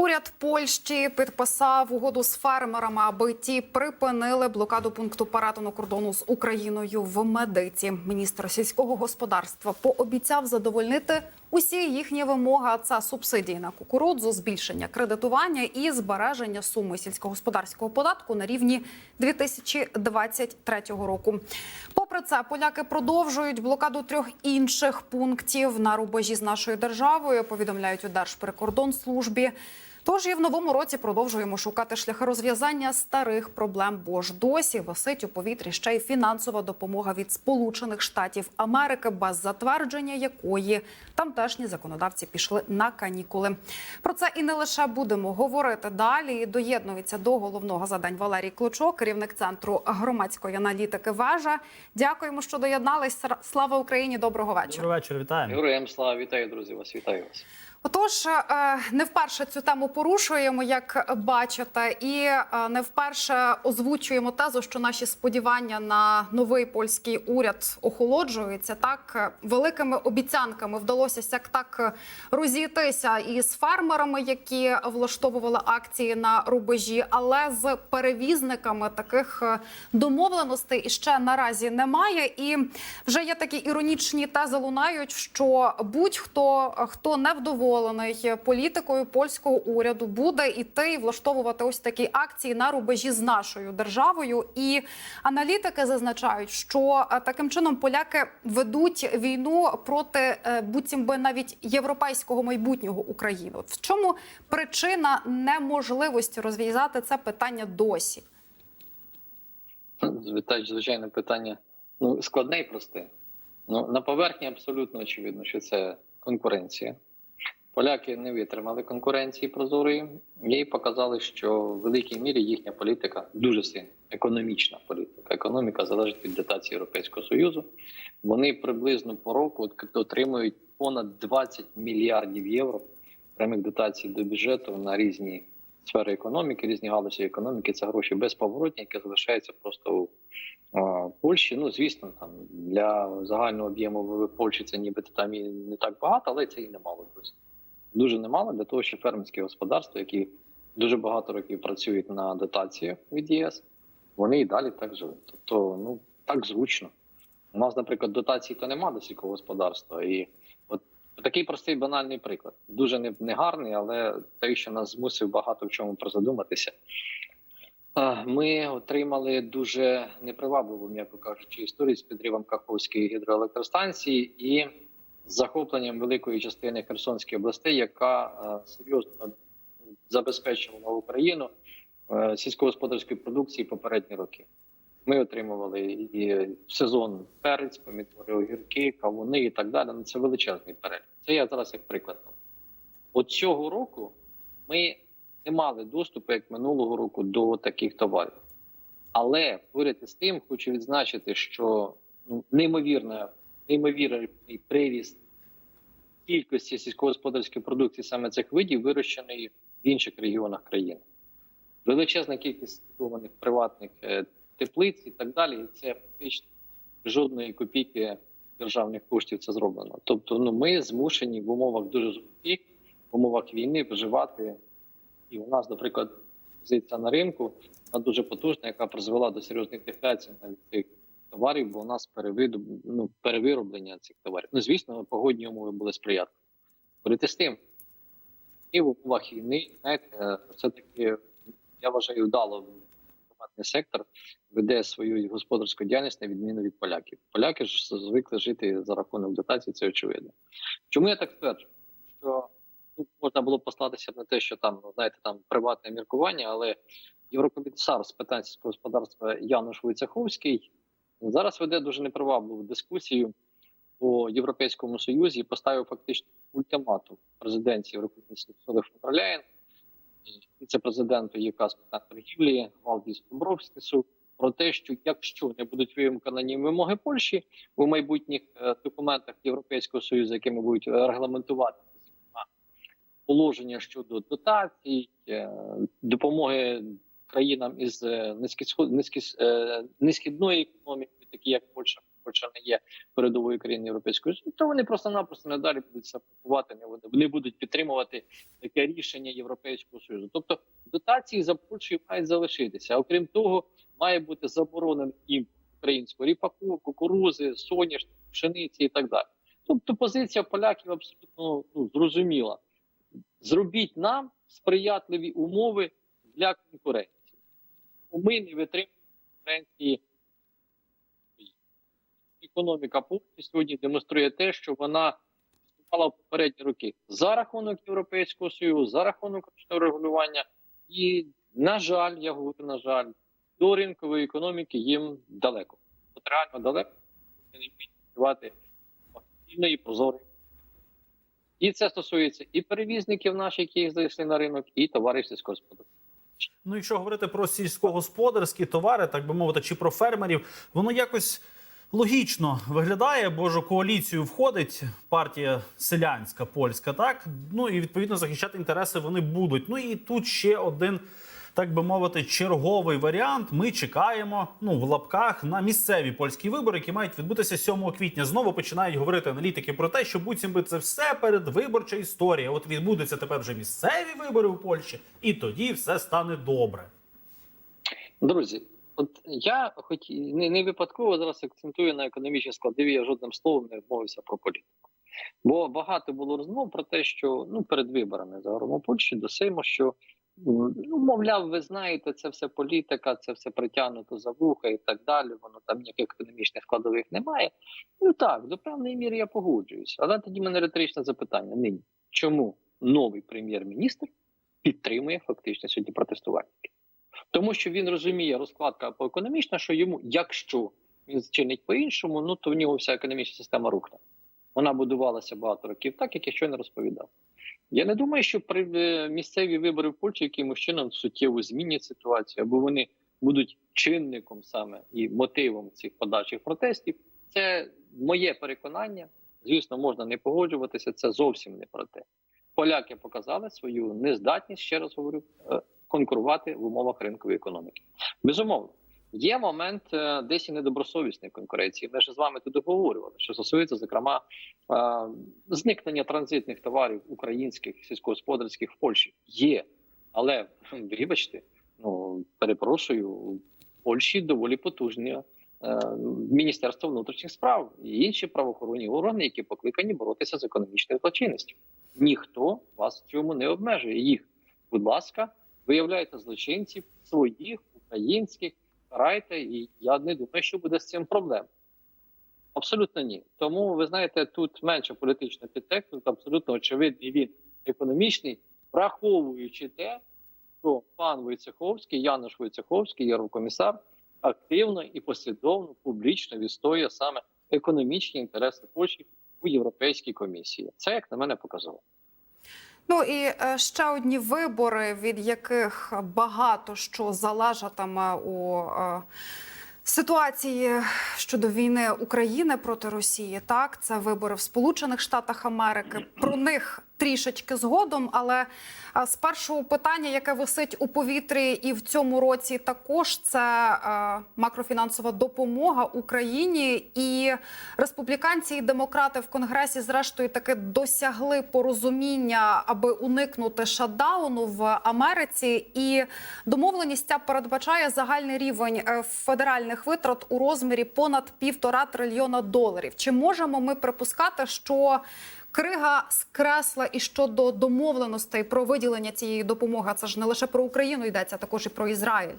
Уряд Польщі підписав угоду з фермерами, аби ті припинили блокаду пункту перетину кордону з Україною в медиці. Міністр сільського господарства пообіцяв задовольнити усі їхні вимоги. Це субсидії на кукурудзу, збільшення кредитування і збереження суми сільськогосподарського податку на рівні 2023 року. Попри це, поляки продовжують блокаду трьох інших пунктів на рубежі з нашою державою. Повідомляють у Держприкордонслужбі. Тож і в новому році продовжуємо шукати шляхи розв'язання старих проблем, бо ж досі висить у повітрі ще й фінансова допомога від Сполучених Штатів Америки, без затвердження якої тамтешні законодавці пішли на канікули. Про це і не лише будемо говорити далі. Доєднується до головного задань Валерій Клочок, керівник центру громадської аналітики. Вежа. Дякуємо, що доєднались. Слава Україні! Доброго вечора. Добрий вечір, вітаємо. Героям слава вітаю, друзі! Вас вітаю вас. Отож, е, не вперше цю тему порушуємо, як бачите, і е, не вперше озвучуємо тезу, що наші сподівання на новий польський уряд охолоджуються. Так великими обіцянками вдалося сяк так розійтися із фермерами, які влаштовували акції на рубежі, але з перевізниками таких е, домовленостей ще наразі немає. І вже є такі іронічні тези лунають, що будь-хто хто не вдоволений політикою польського уряду, буде іти і влаштовувати ось такі акції на рубежі з нашою державою. І аналітики зазначають, що е, таким чином поляки ведуть війну проти е, буцім би навіть європейського майбутнього України. От в чому причина неможливості розв'язати це питання досі? Звітач, звичайно, питання ну, складне і просте. Ну, на поверхні абсолютно очевидно, що це конкуренція. Поляки не витримали конкуренції прозорої і показали, що в великій мірі їхня політика дуже сильна, економічна політика. Економіка залежить від дотації Європейського Союзу. Вони приблизно по року отримують понад 20 мільярдів євро прямих дотацій до бюджету на різні сфери економіки, різні галузі економіки. Це гроші безповоротні, які залишаються просто у Польщі. Ну звісно, там для загального об'єму Польщі це нібито там і не так багато, але це і немало друзі. Дуже немало для того, що фермерські господарства, які дуже багато років працюють на дотаціях від ЄС, вони і далі так живуть. Тобто, ну так зручно. У нас, наприклад, дотацій то немає до сільського господарства. І от такий простий банальний приклад. Дуже не, не але той, що нас змусив багато в чому прозадуматися. Ми отримали дуже непривабливу, м'яко кажучи, історію з підривом Каховської гідроелектростанції і захопленням великої частини Херсонської областей, яка е, серйозно забезпечувала Україну е, сільськогосподарської продукції попередні роки. Ми отримували і сезон перець, помідори, огірки, кавуни і так далі. Ну це величезний перелік. Це я зараз як приклад. От цього року ми не мали доступу як минулого року до таких товарів. Але поряд із тим, хочу відзначити, що ну, неймовірна, неймовірний приріст кількості сільськогосподарської продукції саме цих видів вирощеної в інших регіонах країни. Величезна кількість створюваних приватних е, теплиць і так далі. І це фактично жодної копійки державних коштів це зроблено. Тобто, ну ми змушені в умовах дуже жорстких, в умовах війни виживати. І у нас, наприклад, позиція на ринку вона дуже потужна, яка призвела до серйозних дефляцій навіть цих товарів, бо у нас перевиду, ну, перевироблення цих товарів. Ну, звісно, погодні умови були сприятливі. Поряд з тим, і в умовах війни, знаєте, все-таки я вважаю, вдало приватний сектор веде свою господарську діяльність на відміну від поляків. Поляки ж звикли жити за рахунок дотацій, це очевидно. Чому я так стверджую? Що тут можна було послатися на те, що там, ну, знаєте, там приватне міркування, але Єврокомісар з питань сільського господарства Януш Войцеховський зараз веде дуже непривабливу дискусію по Європейському Союзі поставив фактично ультиматум президенції Єврокомісії Соли фон Ляєн, віце-президенту ЄК з питань торгівлі Валдіс Домбровськісу про те, що якщо не будуть виконані вимоги Польщі у майбутніх е, документах Європейського союзу, якими будуть е, регламентувати положення щодо дотацій, е, допомоги країнам із низькісход- е, низькідної економіки, такі як Польща, Польща не є передовою країною Європейської Союзу, то вони просто-напросто надалі будуть саботувати, не вони, будуть підтримувати таке рішення Європейського Союзу. Тобто дотації за Польщею мають залишитися. Окрім того, має бути заборонений імпорт українського ріпаку, кукурузи, соняшник, пшениці і так далі. Тобто позиція поляків абсолютно ну, зрозуміла. Зробіть нам сприятливі умови для конкуренції. Ми не витримуємо конкуренції. Економіка Польщі сьогодні демонструє те, що вона вступала в попередні роки за рахунок Європейського Союзу, за рахунок ручного регулювання. І, на жаль, я говорю, на жаль, до ринкової економіки їм далеко. От реально далеко не вміють працювати офіційної прозорої. І це стосується і перевізників наших, які їх зайшли на ринок, і товарів сільськогосподарства. Ну, якщо говорити про сільськогосподарські товари, так би мовити, чи про фермерів, воно якось логічно виглядає, бо ж у коаліцію входить партія селянська польська, так ну і відповідно захищати інтереси вони будуть. Ну і тут ще один. Так би мовити, черговий варіант. Ми чекаємо ну в лапках на місцеві польські вибори, які мають відбутися 7 квітня. Знову починають говорити аналітики про те, що буцім би це все передвиборча історія. От відбудуться тепер вже місцеві вибори у Польщі, і тоді все стане добре. Друзі, от я хоч не, не випадково зараз акцентую на економічній складові, я жодним словом не вмовився про політику. Бо багато було розмов про те, що ну перед виборами у Польщі до Сейму, що ну мовляв, ви знаєте, це все політика, це все притягнуто за вуха і так далі. Воно там ніяких економічних складових немає. Ну так, до певної міри я погоджуюся. Але тоді мене риторичне запитання: нині чому новий прем'єр-міністр підтримує фактично сьогодні протестувальників? Тому що він розуміє розкладка по економічна, що йому, якщо він чинить по-іншому, ну то в нього вся економічна система рухне. Вона будувалася багато років, так як я щойно розповідав. Я не думаю, що при е, місцеві вибори в Польщі якимось чином суттєво змінять ситуацію, або вони будуть чинником саме і мотивом цих подальших протестів. Це моє переконання. Звісно, можна не погоджуватися. Це зовсім не про те. Поляки показали свою нездатність, ще раз говорю, е, конкурувати в умовах ринкової економіки. Безумовно, є момент е, десь і недобросовісної конкуренції. Ми ж з вами тут обговорювали, що стосується зокрема е, зникнення транзитних товарів українських сільськогосподарських в Польщі. Є, але вибачте, ну перепрошую, в Польщі доволі потужне е, Міністерство внутрішніх справ і інші правоохоронні органи, які покликані боротися з економічною злочинністю. Ніхто вас в цьому не обмежує. Їх, будь ласка, виявляйте злочинців своїх українських, карайте, і я не думаю, що буде з цим проблем. Абсолютно ні. Тому ви знаєте, тут менше політично підтексту, абсолютно очевидний він економічний, враховуючи те, що пан Войцеховський, Януш Войцеховський, єврокомісар, активно і послідовно публічно відстоює саме економічні інтереси Польщі у Європейській комісії. Це як на мене показало. Ну і е, ще одні вибори, від яких багато що залежатиме у е, ситуації щодо війни України проти Росії. Так, це вибори в Сполучених Штатах Америки. Про них трішечки згодом, але е, спершу питання, яке висить у повітрі, і в цьому році також це макрофінансова допомога Україні. І республіканці і демократи в конгресі, зрештою, таки досягли порозуміння, аби уникнути шатдауну в Америці. І домовленість ця передбачає загальний рівень е, федеральних витрат у розмірі понад півтора трильйона доларів. Чи можемо ми припускати, що Крига скресла і щодо домовленостей про виділення цієї допомоги. Це ж не лише про Україну йдеться, а також і про Ізраїль.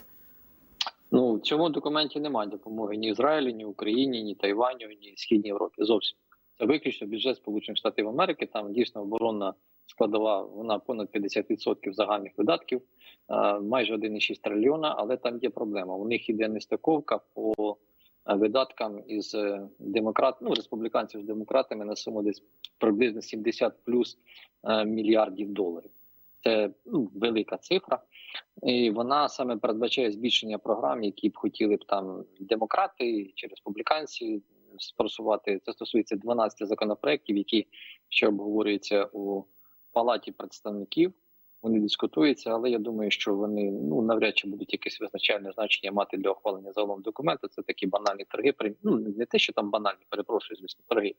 Ну в цьому документі немає допомоги ні Ізраїлю, ні Україні, ні Тайваню, ні Східній Європі. Зовсім це виключно бюджет Сполучених Штатів Америки. Там дійсно оборонна складова. Вона понад 50% загальних видатків, майже 1,6 трильйона. Але там є проблема. У них іде нестиковка по видаткам із демократ, ну республіканців з демократами на суму десь приблизно 70 плюс мільярдів доларів. Це ну, велика цифра, і вона саме передбачає збільшення програм, які б хотіли б там демократи чи республіканці спросувати. Це стосується 12 законопроєктів, які ще обговорюються у палаті представників. Вони дискутуються, але я думаю, що вони ну навряд чи будуть якесь визначальне значення мати для ухвалення загалом документу. Це такі банальні торги. Ну не те, що там банальні, перепрошую, звісно, торги.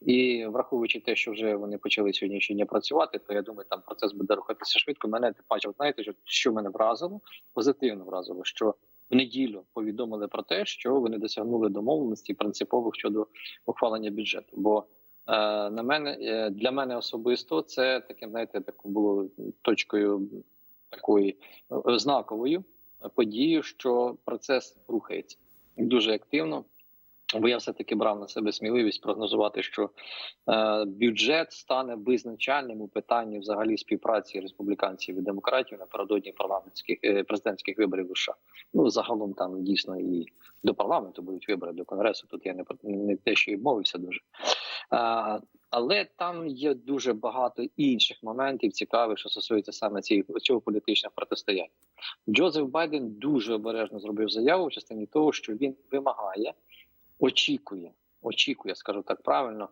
І враховуючи те, що вже вони почали сьогоднішнього дня працювати, то я думаю, там процес буде рухатися швидко. Мене тим паче, знаєте, що, що мене вразило, позитивно вразило, що в неділю повідомили про те, що вони досягнули домовленості принципових щодо ухвалення бюджету. Бо на мене е, для мене особисто це таким, знаєте, так було точкою такої е, знаковою подією, що процес рухається дуже активно. Бо я все таки брав на себе сміливість прогнозувати, що е, бюджет стане визначальним у питанні взагалі співпраці республіканців і демократів напередодні парламентських е, президентських виборів в США. Ну загалом там дійсно і до парламенту будуть вибори до конгресу. Тут я не не те, що і мовився дуже. Але там є дуже багато інших моментів цікавих, що стосується саме цієї цього політичного протистояння. Джозеф Байден дуже обережно зробив заяву в частині того, що він вимагає, очікує, очікує, скажу так правильно,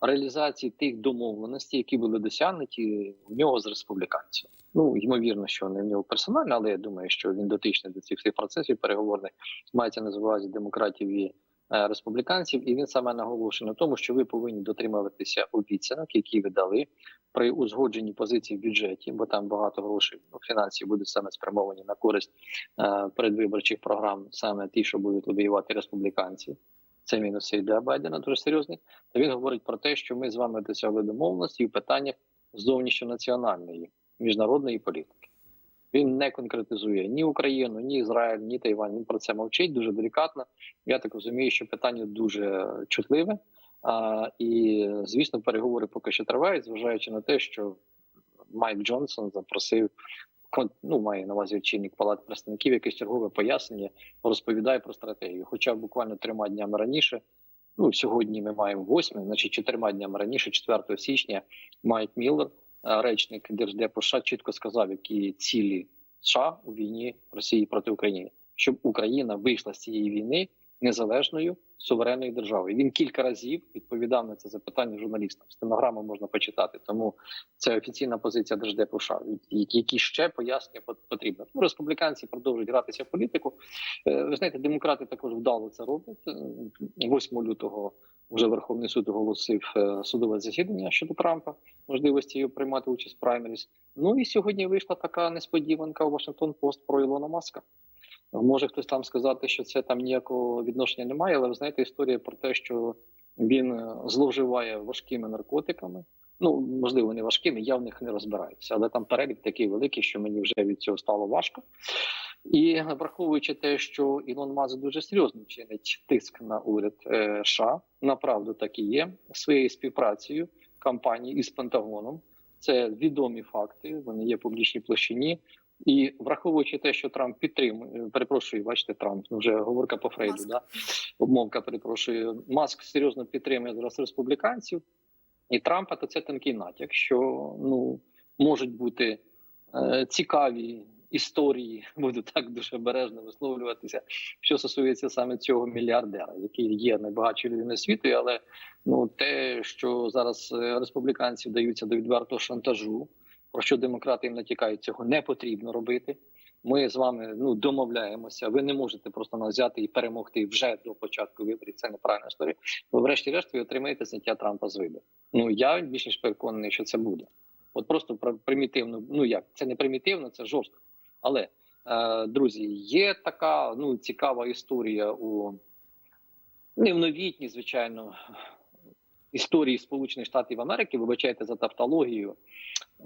реалізації тих домовленостей, які були досягнуті в нього з республіканців. Ну ймовірно, що не в нього персонально, але я думаю, що він дотичний до цих всіх процесів переговорних мається на демократів і республіканців, і він саме наголошує на тому, що ви повинні дотримуватися обіцянок, які ви дали при узгодженні позицій в бюджеті, бо там багато грошей фінансів будуть саме спрямовані на користь е, передвиборчих програм, саме ті, що будуть лобіювати республіканці. Це мінуси для Байдена дуже серйозні. Та він говорить про те, що ми з вами досягли домовленості в питаннях зовнішньонаціональної міжнародної політики. Він не конкретизує ні Україну, ні Ізраїль, ні Тайвань. Він про це мовчить дуже делікатно. Я так розумію, що питання дуже чутливе. А, і звісно, переговори поки що тривають, зважаючи на те, що Майк Джонсон запросив ну, має на увазі очільник палат представників, якесь чергове пояснення розповідає про стратегію. Хоча буквально трьома днями раніше, ну сьогодні ми маємо восьме, значить чотирма днями раніше, 4 січня, Майк Міллер, речник Держдепу США, чітко сказав, які цілі США у війні Росії проти України, щоб Україна вийшла з цієї війни незалежною суверенною державою. Він кілька разів відповідав на це запитання журналістам. Стенограму можна почитати. Тому це офіційна позиція Держдепу США, які ще пояснення пот- потрібно. Ну, республіканці продовжують гратися в політику. Е, Ви знаєте, демократи також вдало це роблять. Е, 8 лютого вже Верховний суд оголосив е, судове засідання щодо Трампа, можливості його приймати участь в праймеріс. Ну і сьогодні вийшла така несподіванка у Вашингтон Пост про Ілона Маска. Може хтось там сказати, що це там ніякого відношення немає, але ви знаєте, історія про те, що він е, зловживає важкими наркотиками. Ну можливо, не важкими, я в них не розбираюся, але там перелік такий великий, що мені вже від цього стало важко. І враховуючи те, що Ілон Маск дуже серйозно чинить тиск на уряд е, США, направду так і є своєю співпрацею кампанії із Пентагоном. Це відомі факти, вони є в публічній площині. І враховуючи те, що Трамп підтримує, перепрошую, бачите, Трамп ну вже говорка по Фрейду, Маск. да обмовка. Перепрошую, Маск серйозно підтримує зараз республіканців і Трампа. То це тонкий натяк, що ну можуть бути е, цікаві історії, буду так дуже обережно висловлюватися, що стосується саме цього мільярдера, який є найбагатшою людиною світу, але ну те, що зараз е, республіканці вдаються до відвертого шантажу, про що демократи їм натякають, цього не потрібно робити. Ми з вами ну домовляємося. Ви не можете просто нас взяти і перемогти вже до початку виборів. Це неправильна історія. Ви, врешті-решт, ви отримаєте зняття Трампа з виборів. Ну я більш ніж переконаний, що це буде. От просто про- примітивно. Ну як це не примітивно, це жорстко. Але е, друзі, є така ну цікава історія у не в новітній, звичайно, історії Сполучених Штатів Америки. Вибачайте за тавтологію.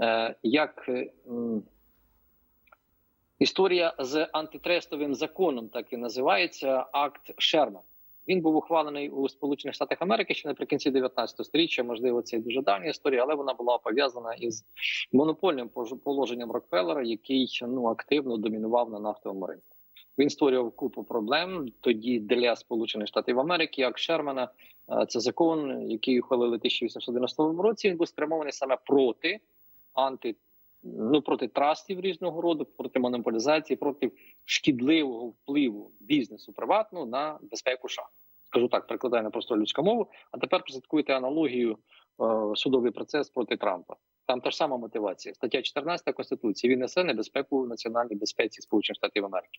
Е, як е, історія з антитрестовим законом, так і називається акт Шерман. Він був ухвалений у Сполучених Штатах Америки ще наприкінці 19 століття. Можливо, це і дуже давня історія, але вона була пов'язана із монопольним положенням Рокфеллера, який ну активно домінував на нафтовому ринку. Він створював купу проблем тоді для Сполучених Штатів Америки, як Шермана. Е, Це закон, який ухвалили в 1890 році. Він був спрямований саме проти анти, ну проти трастів різного роду, проти монополізації, проти шкідливого впливу бізнесу приватного на безпеку США. Скажу так, перекладаю на просту людську мову. А тепер прослідкуйте аналогію е, судовий процес проти Трампа. Там та ж сама мотивація. Стаття 14 Конституції він несе небезпеку національній безпеці Сполучених Штатів Америки.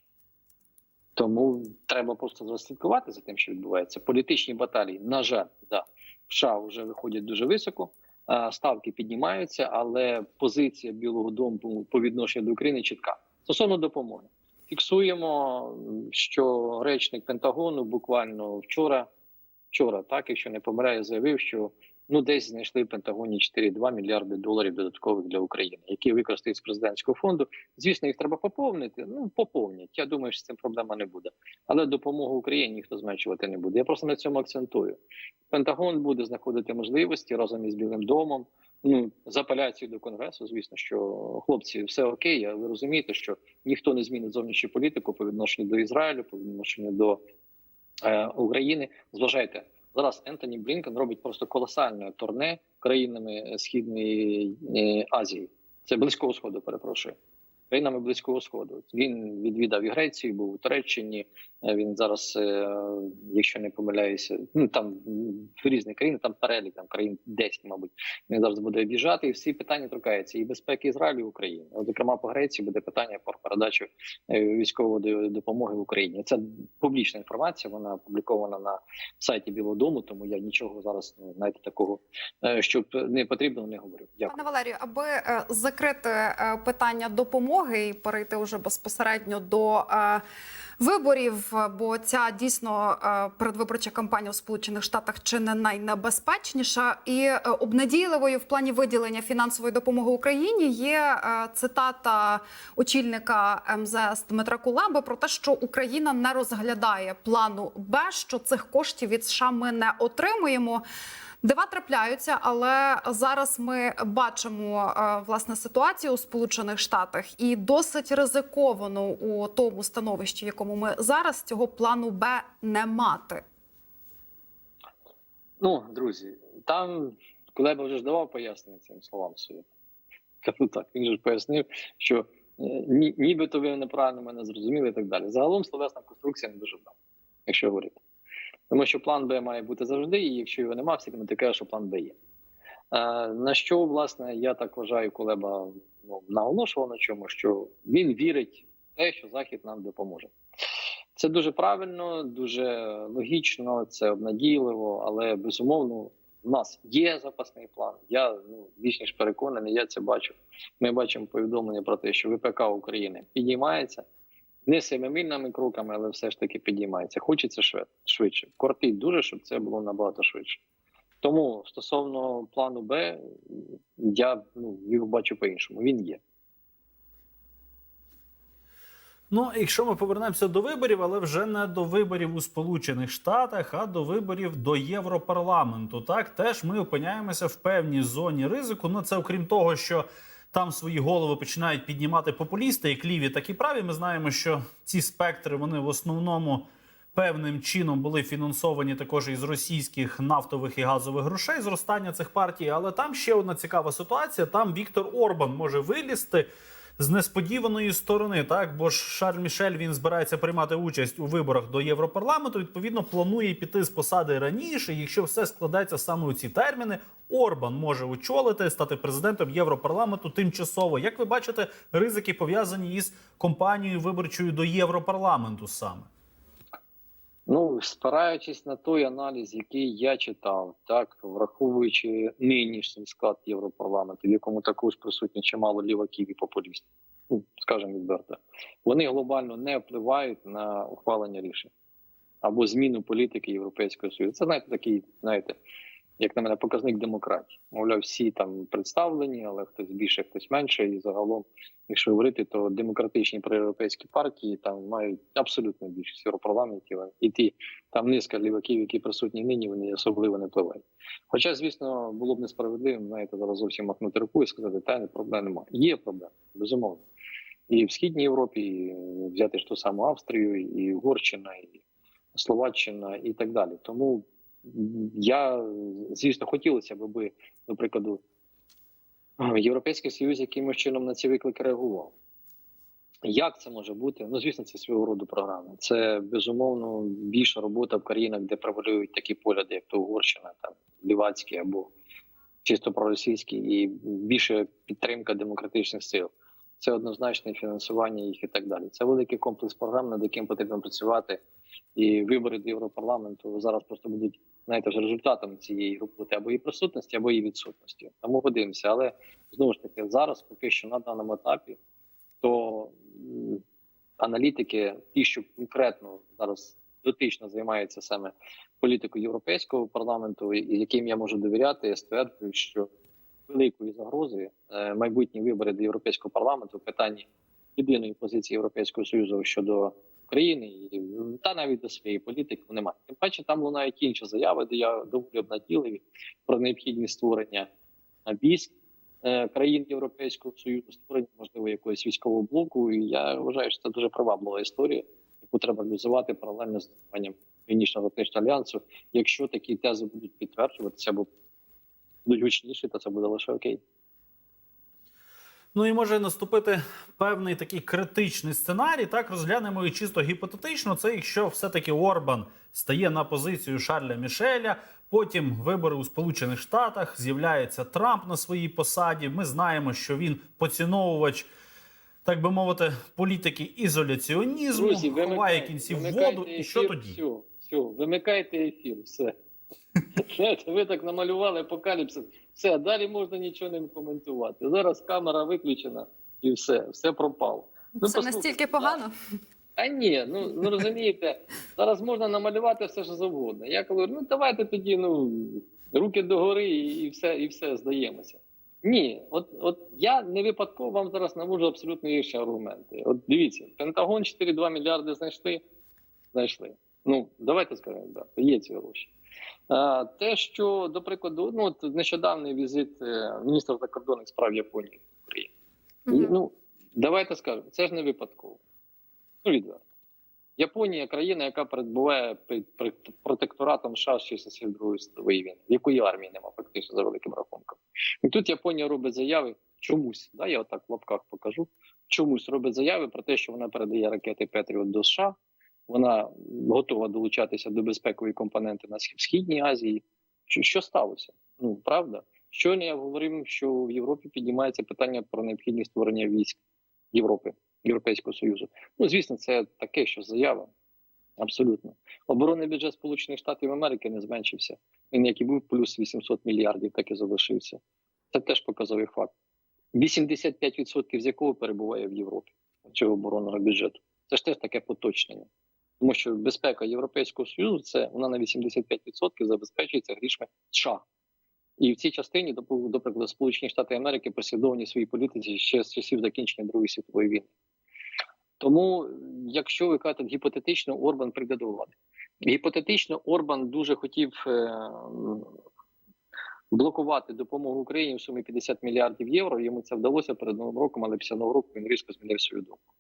Тому треба просто слідкувати за тим, що відбувається. Політичні баталії, на жаль, да, США вже виходять дуже високо. А, Ставки піднімаються, але позиція Білого Дому по відношенню до України чітка. Стосовно допомоги, фіксуємо, що речник Пентагону буквально вчора, вчора, так якщо не помирає, заявив, що ну десь знайшли в Пентагоні 4,2 мільярди доларів додаткових для України, які використають з президентського фонду. Звісно, їх треба поповнити. Ну поповнять. Я думаю, що з цим проблема не буде. Але допомогу Україні ніхто зменшувати не буде. Я просто на цьому акцентую. Пентагон буде знаходити можливості разом із Білим домом. Ну з апеляцією до конгресу, звісно, що хлопці, все окей. Але ви розумієте, що ніхто не змінить зовнішню політику по відношенню до Ізраїлю, по відношенню до е, України. Зважайте, зараз Ентоні Блінкен робить просто колосальне турне країнами Східної е, Азії. Це близького сходу, перепрошую. Країнами близького сходу. Він відвідав і Грецію, був у Туреччині. Е, Він зараз, е, якщо не помиляюся, ну там м, різні країни, там перелік там країн 10, мабуть. Він зараз буде об'їжджати, і всі питання торкаються і безпеки Ізраїлю і України. От, зокрема, по Греції буде питання про передачу е, військової допомоги в Україні. Це публічна інформація. Вона опублікована на сайті Білого Дому, тому я нічого зараз ну, знаєте, такого, щоб не потрібно, не говорю. Дякую. Пане Валерію, аби закрити питання допомоги і перейти вже безпосередньо до виборів, бо ця дійсно е, передвиборча кампанія у Сполучених Штатах чи не найнебезпечніша і е, обнадійливою в плані виділення фінансової допомоги Україні є е, цитата очільника МЗС Дмитра Кулеби про те, що Україна не розглядає плану Б, що цих коштів від США ми не отримуємо. Дива трапляються, але зараз ми бачимо е, власне ситуацію у Сполучених Штатах і досить ризиковано у тому становищі, в якому ми зараз цього плану Б не мати. Ну, друзі, там Кулеба вже ж давав пояснення цим словам своїм. Так, він ж пояснив, що е, ні, нібито ви неправильно мене зрозуміли і так далі. Загалом словесна конструкція не дуже вдала, якщо говорити. Тому що план Б має бути завжди, і якщо його немає, всі ти кажеш, що план Б є. Е, на що, власне, я так вважаю, Кулеба ну, наголошував на чому, що він вірить в те, що Захід нам допоможе. Це дуже правильно, дуже логічно, це обнадійливо, але безумовно в нас є запасний план. Я ну більш ніж переконаний, я це бачу. Ми бачимо повідомлення про те, що ВПК України підіймається не семимильними кроками, але все ж таки підіймається. Хочеться швидше. Кортить дуже, щоб це було набагато швидше. Тому стосовно плану Б, я ну його бачу по-іншому. Він є. Ну, якщо ми повернемося до виборів, але вже не до виборів у Сполучених Штатах, а до виборів до Європарламенту. Так теж ми опиняємося в певній зоні ризику. Ну це окрім того, що там свої голови починають піднімати популісти, як ліві, так і праві. Ми знаємо, що ці спектри вони в основному певним чином були фінансовані також із російських нафтових і газових грошей зростання цих партій. Але там ще одна цікава ситуація: там Віктор Орбан може вилізти. З несподіваної сторони, так бо ж Шарль Мішель він збирається приймати участь у виборах до Європарламенту. Відповідно, планує піти з посади раніше. Якщо все складається саме у ці терміни, Орбан може очолити стати президентом Європарламенту тимчасово. Як ви бачите, ризики пов'язані із компанією виборчою до Європарламенту саме? Ну, спираючись на той аналіз, який я читав, так враховуючи нинішній склад Європарламенту, в якому також присутні чимало ліваків і популістів, ну скажімо відверто, вони глобально не впливають на ухвалення рішень або зміну політики Європейського Союзу. Це знаєте, такий, знаєте, як на мене, показник демократії. Мовляв, всі там представлені, але хтось більше, хтось менше. І загалом, якщо говорити, то демократичні проєвропейські партії там мають абсолютно більшість в Європарламенті. І ті там низка ліваків, які присутні нині, вони особливо не впливають. Хоча, звісно, було б несправедливим, знаєте, зараз зовсім махнути рукою і сказати, та не проблем немає. Є проблеми, безумовно. І в східній Європі, і взяти ж ту саму Австрію, і Угорщина, і Словаччина, і так далі. Тому я звісно хотілося б, аби, до прикладу, Європейський Союз якимось чином на ці виклики реагував. Як це може бути? Ну, звісно, це свого роду програма. Це безумовно більша робота в країнах, де превалюють такі погляди, як то Угорщина, там Лівацькі або чисто проросійські, і більше підтримка демократичних сил. Це однозначне фінансування їх і так далі. Це великий комплекс програм, над яким потрібно працювати. І вибори до Європарламенту зараз просто будуть знаєте, вже результатом цієї роботи або її присутності, або її відсутності. Тому подивимося. Але знову ж таки, зараз поки що на даному етапі, то аналітики, ті, що конкретно зараз дотично займаються саме політикою європейського парламенту, і яким я можу довіряти, стверджують, що великої загрози е, майбутні вибори до європейського парламенту в питанні єдиної позиції Європейського союзу щодо України та навіть до своєї політики немає. Тим паче там лунають інші заяви, де я доволі обнаділиві про необхідність створення військ е, країн Європейського союзу, створення можливо якогось військового блоку. І я вважаю, що це дуже приваблива історія, яку треба реалізувати паралельно з існуванням Північно-Атлантичного альянсу. Якщо такі тези будуть підтверджуватися або будуть гучніші, то це буде лише окей. Ну і може наступити певний такий критичний сценарій. Так розглянемо і чисто гіпотетично. Це якщо все-таки Орбан стає на позицію Шарля Мішеля. Потім вибори у Сполучених Штатах з'являється Трамп на своїй посаді. Ми знаємо, що він поціновувач, так би мовити, політики ізоляціонізму, Друзі, ховає вимикайте, кінці в воду. І ефір, що тоді? Все, все, вимикайте ефір, все. Ви так намалювали апокаліпсис. Все, далі можна нічого не коментувати. Зараз камера виключена і все, все пропало. Ну, Це настільки погано. А ні, ну, ну розумієте, зараз можна намалювати все що завгодно. Я кажу, ну давайте тоді ну, руки догори і, і все, і все здаємося. Ні, от, от я не випадково вам зараз наводжу абсолютно інші аргументи. От дивіться, Пентагон 4,2 мільярди знайшли. Знайшли. Ну, давайте скажемо, да, є ці гроші. А, те, що, до прикладу, ну от нещодавний візит е, міністра закордонних справ Японії в Україні. І, Мгм. Ну, давайте скажемо, це ж не випадково. Ну, відверто. Японія країна, яка перебуває під протекторатом США з часів Другої світової війни, в якої армії нема фактично за великим рахунком. І тут Японія робить заяви чомусь, да, я отак в лапках покажу. Чомусь робить заяви про те, що вона передає ракети Петріот до США. Вона готова долучатися до безпекової компоненти на Схід- східній Азії. Що сталося? Ну правда, щойно я говорив, що в Європі піднімається питання про необхідність створення військ Європи, Європейського Союзу. Ну, звісно, це таке, що заява. Абсолютно. Оборонний бюджет Сполучених Штатів Америки не зменшився. Він, як і був плюс 800 мільярдів, так і залишився. Це теж показовий факт. 85% з якого перебуває в Європі цього оборонного бюджету. Це ж теж таке поточнення. Тому що безпека Європейського Союзу це вона на 85% забезпечується грішми США. І в цій частині, до, прикладу, Сполучені Штати Америки послідовні свої політиці ще з часів закінчення Другої світової війни. Тому, якщо ви кажете гіпотетично, Орбан прийде до влади. Гіпотетично, Орбан дуже хотів е, блокувати допомогу Україні в сумі 50 мільярдів євро. Йому це вдалося перед новим роком, але після нового року він різко змінив свою думку.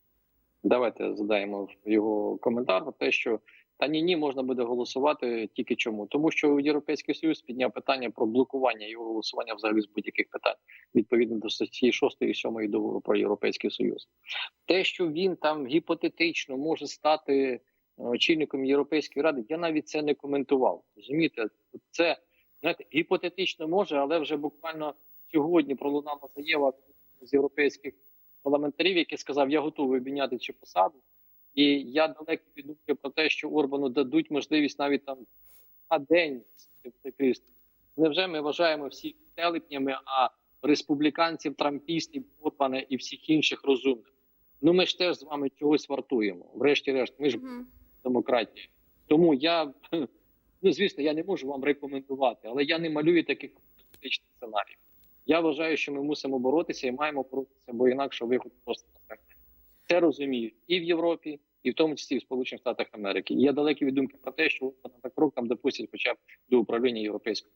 Давайте задаємо його коментар про те, що та ні, ні, можна буде голосувати тільки чому, тому що Європейський Союз підняв питання про блокування його голосування взагалі з будь-яких питань відповідно до статті 6 і 7 договору про Європейський Союз. Те, що він там гіпотетично може стати е, очільником Європейської ради, я навіть це не коментував. Розумієте, це знаєте, гіпотетично може, але вже буквально сьогодні пролунала заява з європейських парламентарів, який сказав, я готовий обійняти цю посаду. І я далекий від думки про те, що Орбану дадуть можливість навіть там на день в крісло. Невже ми вважаємо всіх телепнями, а республіканців, трампістів, Орбана і всіх інших розумних? Ну ми ж теж з вами чогось вартуємо. Врешті-решт, ми ж Мгм. демократія. Тому я ну звісно, я не можу вам рекомендувати, але я не малюю таких політичних сценаріїв. Я вважаю, що ми мусимо боротися і маємо боротися, бо інакше виход просто не. Це розуміють і в Європі, і в тому числі і в Сполучених Штатах Америки. І я далекий від думки про те, що на так крок там допустять хоча б до управління європейського.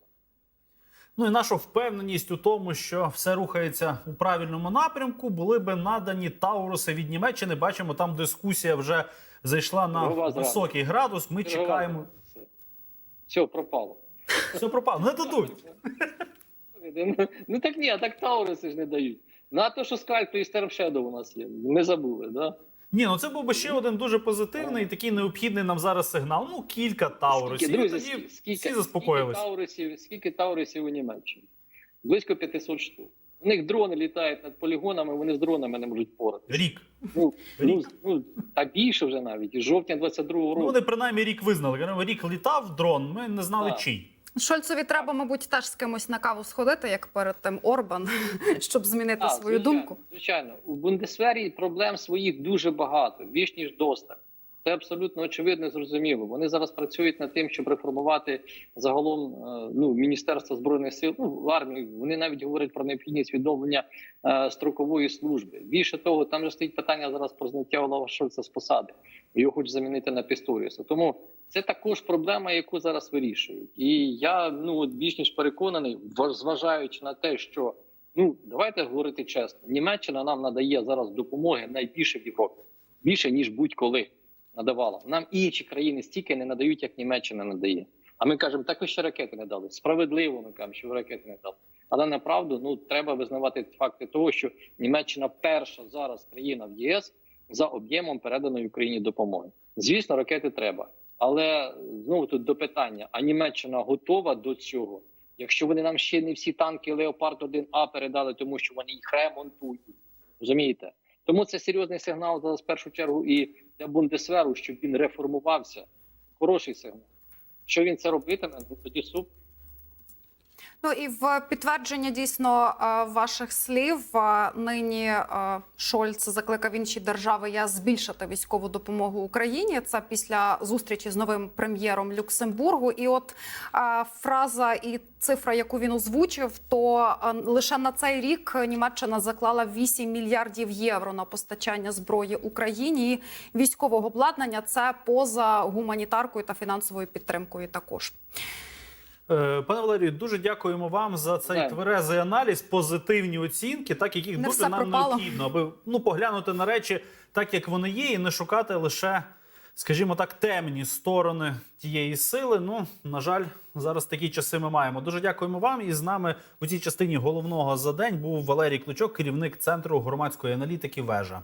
Ну і наша впевненість у тому, що все рухається у правильному напрямку, були би надані Тауруси від Німеччини. Бачимо, там дискусія вже зайшла на Чергова зрада. високий градус. Ми Чергова чекаємо. Все. Все пропало. Все пропало. Не дадуть. Ну, Ну так ні, а так Тауруси ж не дають. На те, що скальпи і Стермшедов у нас є. Не забули, да? Ні, ну це був би ще один дуже позитивний, такий необхідний нам зараз сигнал. Ну, кілька Таурусів. Скільки, друзі, тоді скільки, всі заспокоїлись. Скільки таурусів, скільки таурусів у Німеччині? близько 500 штук. У них дрони літають над полігонами, вони з дронами не можуть впоратися. Рік. Ну, ну, Рік. ну, та більше вже навіть, із жовтня 22-го Ну, року. вони принаймні рік визнали. Рік літав дрон, ми не знали Так. чий. Шольцові треба, мабуть, теж з кимось на каву сходити, як перед тим Орбан, щоб змінити Так, свою звичайно, думку. Звичайно, у Бундесвері проблем своїх дуже багато, більш ніж достатньо. Це абсолютно очевидно і зрозуміло. Вони зараз працюють над тим, щоб реформувати загалом е, ну, Міністерство збройних сил, ну армію. Вони навіть говорять про необхідність відновлення е, строкової служби. Більше того, там же стоїть питання зараз про зняття Олава Шольца з посади. Його хочуть замінити на Пісторіуса. Тому це також проблема, яку зараз вирішують. І я ну от більш ніж переконаний, ва- зважаючи на те, що ну давайте говорити чесно, Німеччина нам надає зараз допомоги найбільше в Європі, більше ніж будь-коли надавала. Нам інші країни стільки не надають, як Німеччина надає. А ми кажемо, так ви ще ракети не дали. Справедливо ми кажемо, що ви ракети не дали. Але направду ну треба визнавати факти того, що Німеччина перша зараз країна в ЄС за об'ємом переданої Україні допомоги. Звісно, ракети треба. Але знову тут до питання: а Німеччина готова до цього? Якщо вони нам ще не всі танки Леопард 1 А передали, тому що вони їх ремонтують, розумієте? Тому це серйозний сигнал зараз в першу чергу і для Бундесверу, щоб він реформувався. Хороший сигнал. Що він це робитиме, ну тоді суп. Ну і в підтвердження дійсно е, ваших слів е, нині е, Шольц закликав інші держави я збільшити військову допомогу Україні. Це після зустрічі з новим прем'єром Люксембургу. І от фраза і цифра, яку він озвучив, то лише на цей рік Німеччина заклала 8 мільярдів євро на постачання зброї Україні і військового обладнання. Це поза гуманітаркою та фінансовою підтримкою також. Е, Пане Валерію, дуже дякуємо вам за цей Так. тверезий аналіз, позитивні оцінки, так яких Не дуже нам пропало. необхідно, аби ну поглянути на речі так, як вони є, і не шукати лише, скажімо так, темні сторони тієї сили. Ну на жаль, зараз такі часи ми маємо. Дуже дякуємо вам. І з нами у цій частині головного за день був Валерій Кличок, керівник центру громадської аналітики. Вежа.